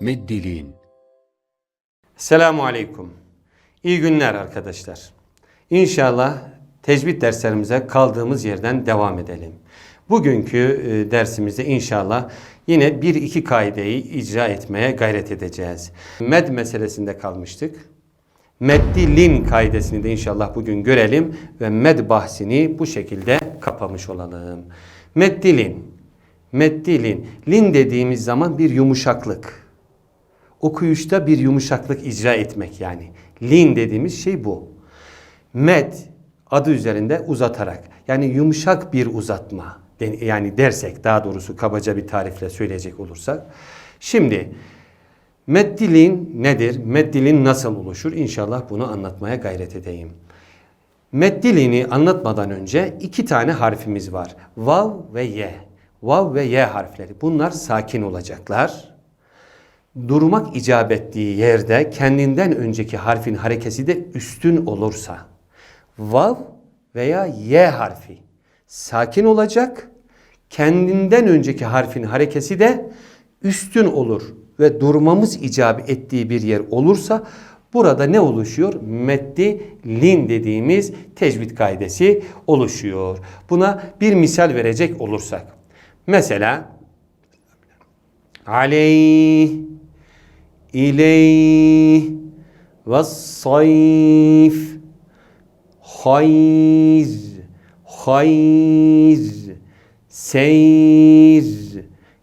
Meddilin Selamun Aleyküm. İyi günler arkadaşlar. İnşallah tecvid derslerimize kaldığımız yerden devam edelim. Bugünkü e, dersimizde inşallah yine bir iki kaideyi icra etmeye gayret edeceğiz. Med meselesinde kalmıştık. Meddilin kaidesini de inşallah bugün görelim ve med bahsini bu şekilde kapamış olalım. Meddilin, meddilin, lin dediğimiz zaman bir yumuşaklık okuyuşta bir yumuşaklık icra etmek yani. Lin dediğimiz şey bu. Med adı üzerinde uzatarak yani yumuşak bir uzatma yani dersek daha doğrusu kabaca bir tarifle söyleyecek olursak. Şimdi meddilin nedir? Meddilin nasıl oluşur? İnşallah bunu anlatmaya gayret edeyim. Meddilini anlatmadan önce iki tane harfimiz var. Vav ve ye. Vav ve ye harfleri. Bunlar sakin olacaklar durmak icap ettiği yerde kendinden önceki harfin harekesi de üstün olursa vav veya y harfi sakin olacak. Kendinden önceki harfin harekesi de üstün olur ve durmamız icap ettiği bir yer olursa burada ne oluşuyor? Meddi lin dediğimiz tecvid kaidesi oluşuyor. Buna bir misal verecek olursak. Mesela aleyh İleyh ve sayf hayz hayz seyr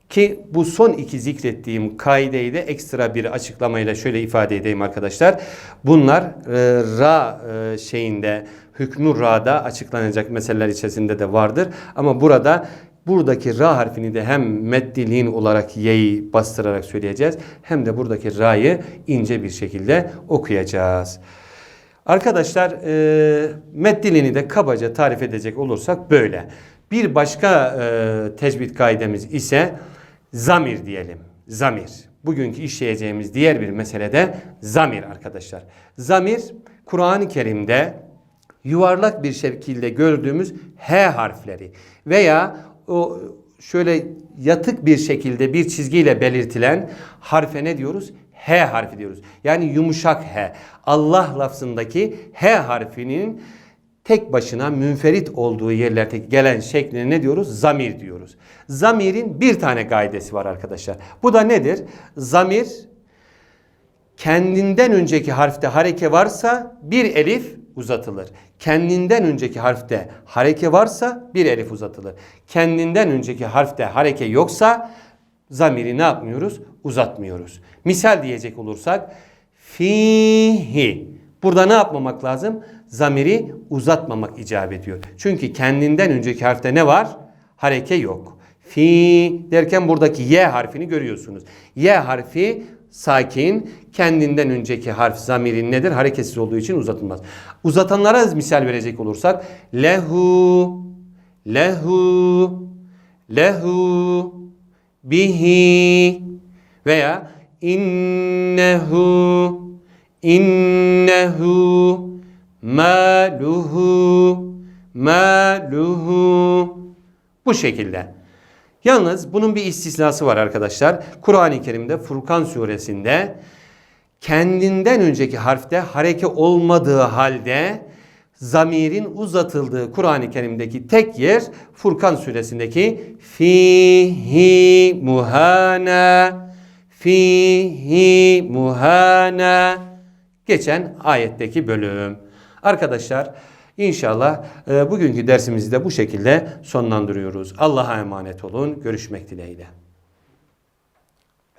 ki bu son iki zikrettiğim kaideyi de ekstra bir açıklamayla şöyle ifade edeyim arkadaşlar. Bunlar e, ra e, şeyinde hükmü ra'da açıklanacak meseleler içerisinde de vardır. Ama burada Buradaki ra harfini de hem meddilin olarak y'yi bastırarak söyleyeceğiz hem de buradaki ra'yı ince bir şekilde okuyacağız. Arkadaşlar e, meddilini de kabaca tarif edecek olursak böyle. Bir başka e, tecvid kaidemiz ise zamir diyelim. Zamir. Bugünkü işleyeceğimiz diğer bir mesele de zamir arkadaşlar. Zamir Kur'an-ı Kerim'de yuvarlak bir şekilde gördüğümüz H harfleri veya o şöyle yatık bir şekilde bir çizgiyle belirtilen harfe ne diyoruz? H harfi diyoruz. Yani yumuşak H. Allah lafzındaki H harfinin tek başına münferit olduğu yerlerde gelen şekline ne diyoruz? Zamir diyoruz. Zamirin bir tane gaidesi var arkadaşlar. Bu da nedir? Zamir kendinden önceki harfte hareke varsa bir elif uzatılır. Kendinden önceki harfte hareke varsa bir elif uzatılır. Kendinden önceki harfte hareke yoksa zamiri ne yapmıyoruz? Uzatmıyoruz. Misal diyecek olursak fihi. Burada ne yapmamak lazım? Zamiri uzatmamak icap ediyor. Çünkü kendinden önceki harfte ne var? Hareke yok. Fi derken buradaki y harfini görüyorsunuz. Y harfi sakin, kendinden önceki harf zamirin nedir? Hareketsiz olduğu için uzatılmaz. Uzatanlara misal verecek olursak lehu, lehu, lehu, bihi veya innehu, innehu, maluhu, maluhu. Bu şekilde. Yalnız bunun bir istisnası var arkadaşlar. Kur'an-ı Kerim'de Furkan suresinde kendinden önceki harfte hareke olmadığı halde zamirin uzatıldığı Kur'an-ı Kerim'deki tek yer Furkan suresindeki fihi muhana fihi muhana geçen ayetteki bölüm. Arkadaşlar İnşallah e, bugünkü dersimizi de bu şekilde sonlandırıyoruz. Allah'a emanet olun. Görüşmek dileğiyle.